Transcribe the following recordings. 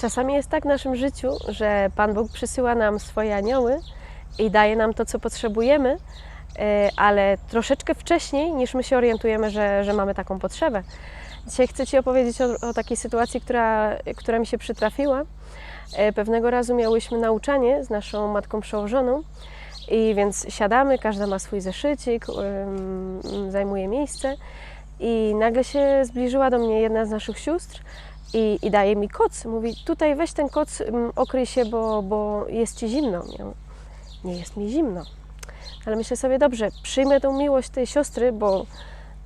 Czasami jest tak w naszym życiu, że Pan Bóg przysyła nam swoje anioły i daje nam to, co potrzebujemy, e, ale troszeczkę wcześniej, niż my się orientujemy, że, że mamy taką potrzebę. Dzisiaj chcę Ci opowiedzieć o, o takiej sytuacji, która, która mi się przytrafiła. E, Pewnego razu miałyśmy nauczanie z naszą matką przełożoną i więc siadamy, każda ma swój zeszycik, zajmuje miejsce i nagle się zbliżyła do mnie jedna z naszych sióstr i, i daje mi koc. Mówi, tutaj weź ten koc, ym, okryj się, bo, bo jest Ci zimno. Nie jest mi zimno. Ale myślę sobie, dobrze, przyjmę tą miłość tej siostry, bo,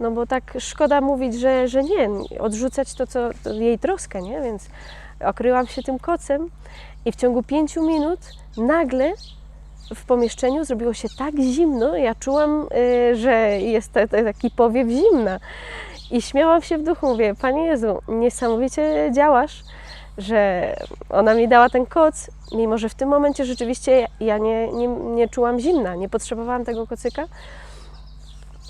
no bo tak szkoda mówić, że, że nie, odrzucać to, co to jej troskę, nie? Więc okryłam się tym kocem i w ciągu pięciu minut nagle w pomieszczeniu zrobiło się tak zimno, ja czułam, y, że jest ta- ta- taki powiew zimna. I śmiałam się w duchu, mówię, Panie Jezu, niesamowicie działasz, że ona mi dała ten koc, mimo że w tym momencie rzeczywiście ja nie, nie, nie czułam zimna, nie potrzebowałam tego kocyka,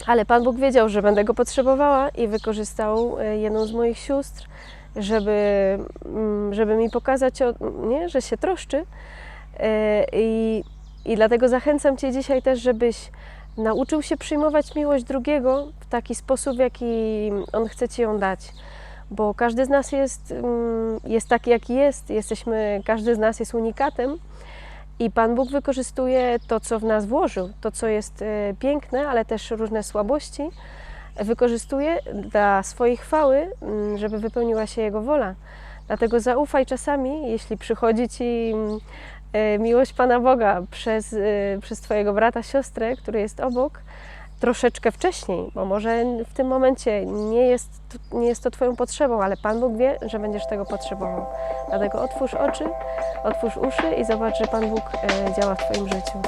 ale Pan Bóg wiedział, że będę go potrzebowała i wykorzystał e, jedną z moich sióstr, żeby, mm, żeby mi pokazać, nie, że się troszczy. E, I, I dlatego zachęcam Cię dzisiaj też, żebyś nauczył się przyjmować miłość drugiego w taki sposób, w jaki on chce Ci ją dać. Bo każdy z nas jest, mm, jest taki, jaki jest. Jesteśmy, każdy z nas jest unikatem. I Pan Bóg wykorzystuje to, co w nas włożył, to, co jest e, piękne, ale też różne słabości, wykorzystuje dla swojej chwały, mm, żeby wypełniła się Jego wola. Dlatego zaufaj czasami, jeśli przychodzi Ci mm, miłość Pana Boga przez, e, przez Twojego brata, siostrę, który jest obok, troszeczkę wcześniej, bo może w tym momencie nie jest, nie jest to Twoją potrzebą, ale Pan Bóg wie, że będziesz tego potrzebował. Dlatego otwórz oczy, otwórz uszy i zobacz, że Pan Bóg e, działa w Twoim życiu.